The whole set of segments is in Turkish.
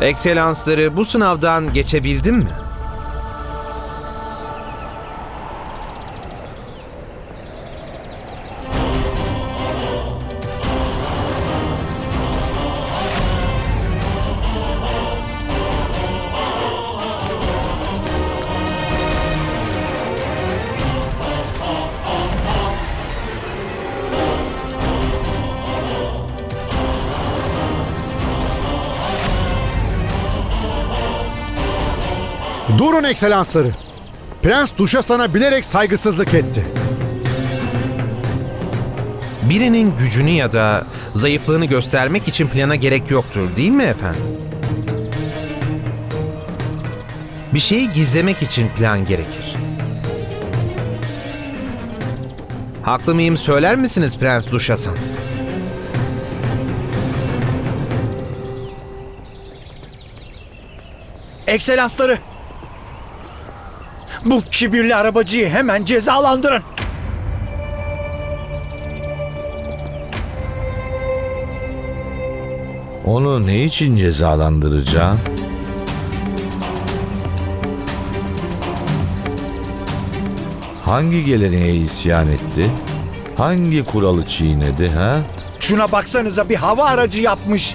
Ekselansları bu sınavdan geçebildin mi? Durun ekselansları. Prens Duşa sana bilerek saygısızlık etti. Birinin gücünü ya da zayıflığını göstermek için plana gerek yoktur değil mi efendim? Bir şeyi gizlemek için plan gerekir. Haklı mıyım söyler misiniz Prens Duşasan? Ekselansları! Bu kibirli arabacıyı hemen cezalandırın. Onu ne için cezalandıracağım? Hangi geleneğe isyan etti? Hangi kuralı çiğnedi ha? Şuna baksanıza bir hava aracı yapmış.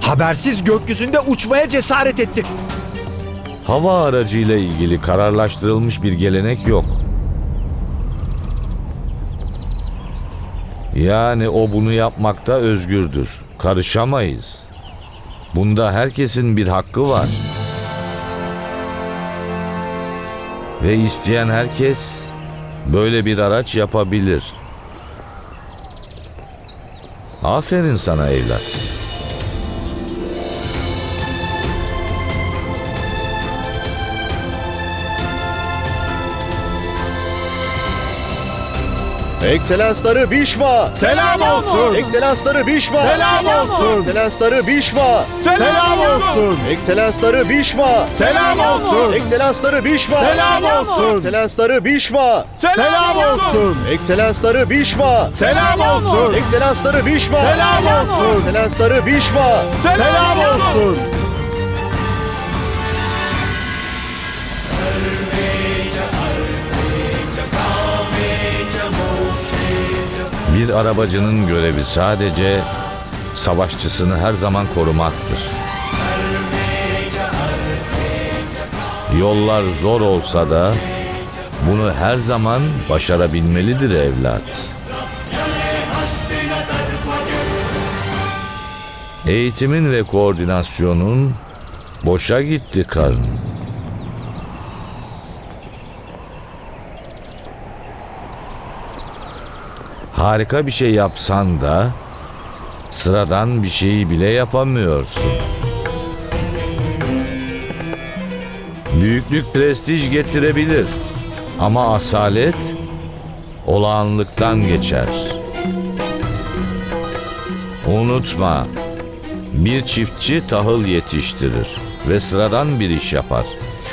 Habersiz gökyüzünde uçmaya cesaret etti. Hava aracıyla ilgili kararlaştırılmış bir gelenek yok. Yani o bunu yapmakta özgürdür. Karışamayız. Bunda herkesin bir hakkı var. Ve isteyen herkes böyle bir araç yapabilir. Aferin sana evlat. Ekselansları Bişma. Selam olsun. Ekselansları Bişma. Selam olsun. Ekselansları Bişma. Selam olsun. Ekselansları Bişma. Selam olsun. Ekselansları Bişma. Selam olsun. Ekselansları Bişma. Selam olsun. Ekselansları Bişma. Selam olsun. Ekselansları Bişma. Selam olsun. Ekselansları Bişma. Selam olsun. Bir arabacının görevi sadece savaşçısını her zaman korumaktır. Yollar zor olsa da bunu her zaman başarabilmelidir evlat. Eğitimin ve koordinasyonun boşa gitti karın. Harika bir şey yapsan da sıradan bir şeyi bile yapamıyorsun. Büyüklük prestij getirebilir ama asalet olağanlıktan geçer. Unutma, bir çiftçi tahıl yetiştirir ve sıradan bir iş yapar.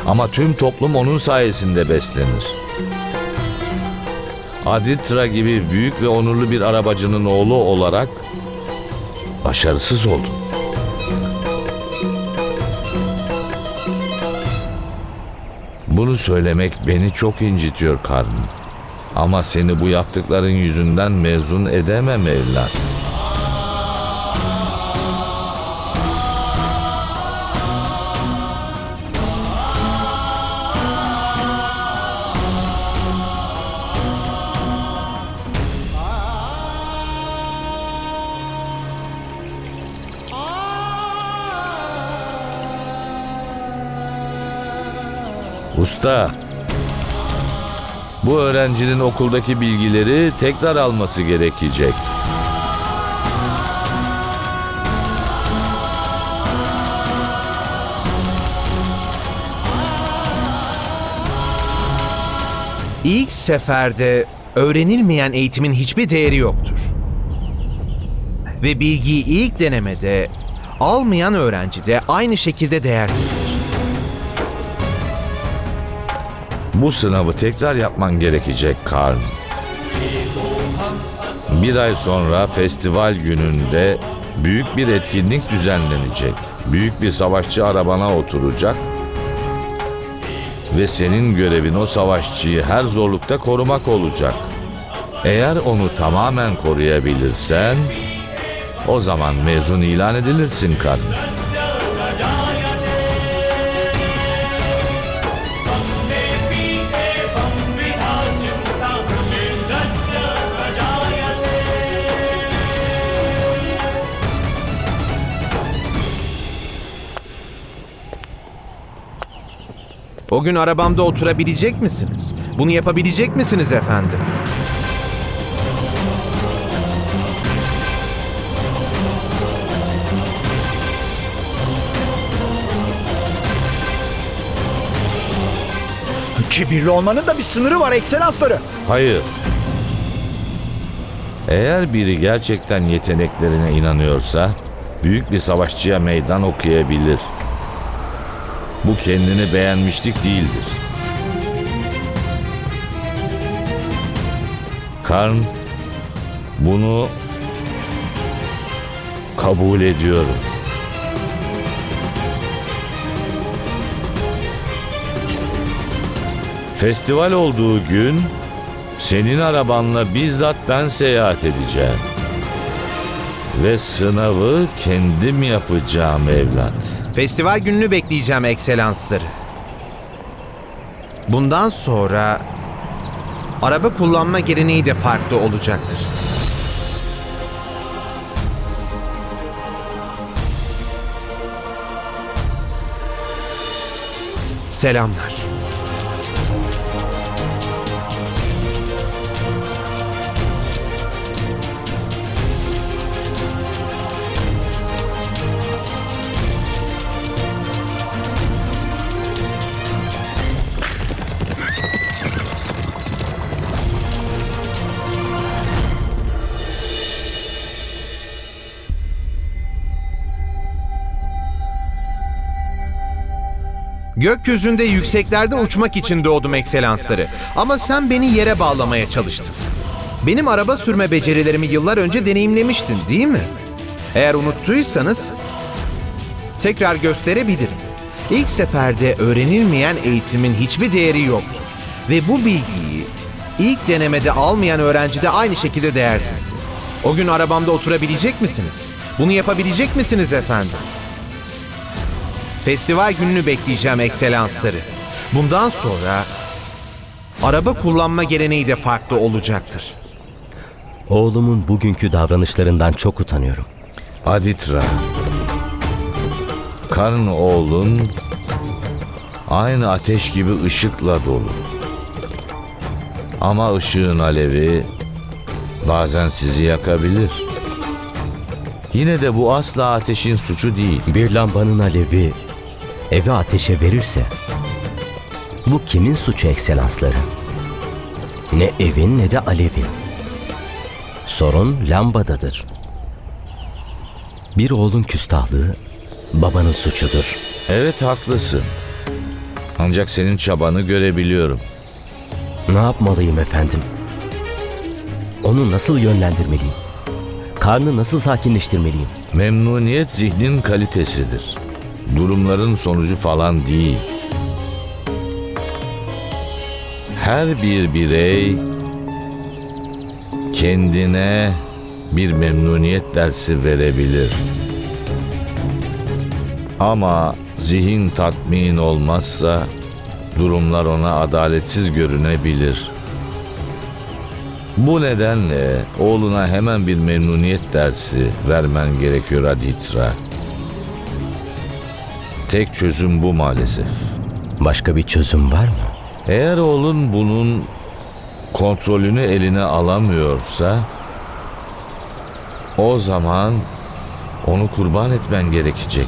Ama tüm toplum onun sayesinde beslenir. Aditra gibi büyük ve onurlu bir arabacının oğlu olarak başarısız oldun. Bunu söylemek beni çok incitiyor karnım. Ama seni bu yaptıkların yüzünden mezun edemem evlat. Usta, bu öğrencinin okuldaki bilgileri tekrar alması gerekecek. İlk seferde öğrenilmeyen eğitimin hiçbir değeri yoktur. Ve bilgiyi ilk denemede almayan öğrenci de aynı şekilde değersizdir. Bu sınavı tekrar yapman gerekecek Karn. Bir ay sonra festival gününde büyük bir etkinlik düzenlenecek. Büyük bir savaşçı arabana oturacak ve senin görevin o savaşçıyı her zorlukta korumak olacak. Eğer onu tamamen koruyabilirsen o zaman mezun ilan edilirsin karnı. O gün arabamda oturabilecek misiniz? Bunu yapabilecek misiniz efendim? Kibirli olmanın da bir sınırı var ekselansları. Hayır. Eğer biri gerçekten yeteneklerine inanıyorsa büyük bir savaşçıya meydan okuyabilir. Bu kendini beğenmişlik değildir. Karn bunu kabul ediyorum. Festival olduğu gün senin arabanla bizzat ben seyahat edeceğim. Ve sınavı kendim yapacağım evlat. Festival gününü bekleyeceğim ekselansları. Bundan sonra araba kullanma geleneği de farklı olacaktır. Selamlar. Gökyüzünde yükseklerde uçmak için doğdum ekselansları. Ama sen beni yere bağlamaya çalıştın. Benim araba sürme becerilerimi yıllar önce deneyimlemiştin değil mi? Eğer unuttuysanız tekrar gösterebilirim. İlk seferde öğrenilmeyen eğitimin hiçbir değeri yoktur. Ve bu bilgiyi ilk denemede almayan öğrenci de aynı şekilde değersizdir. O gün arabamda oturabilecek misiniz? Bunu yapabilecek misiniz efendim? Festival gününü bekleyeceğim ekselansları. Bundan sonra araba kullanma geleneği de farklı olacaktır. Oğlumun bugünkü davranışlarından çok utanıyorum. Aditra. Karın oğlun aynı ateş gibi ışıkla dolu. Ama ışığın alevi bazen sizi yakabilir. Yine de bu asla ateşin suçu değil. Bir lambanın alevi evi ateşe verirse bu kimin suçu ekselansları? Ne evin ne de alevin. Sorun lambadadır. Bir oğlun küstahlığı babanın suçudur. Evet haklısın. Ancak senin çabanı görebiliyorum. Ne yapmalıyım efendim? Onu nasıl yönlendirmeliyim? Karnı nasıl sakinleştirmeliyim? Memnuniyet zihnin kalitesidir. Durumların sonucu falan değil. Her bir birey kendine bir memnuniyet dersi verebilir. Ama zihin tatmin olmazsa durumlar ona adaletsiz görünebilir. Bu nedenle oğluna hemen bir memnuniyet dersi vermen gerekiyor Aditra. Tek çözüm bu maalesef. Başka bir çözüm var mı? Eğer oğlun bunun kontrolünü eline alamıyorsa o zaman onu kurban etmen gerekecek.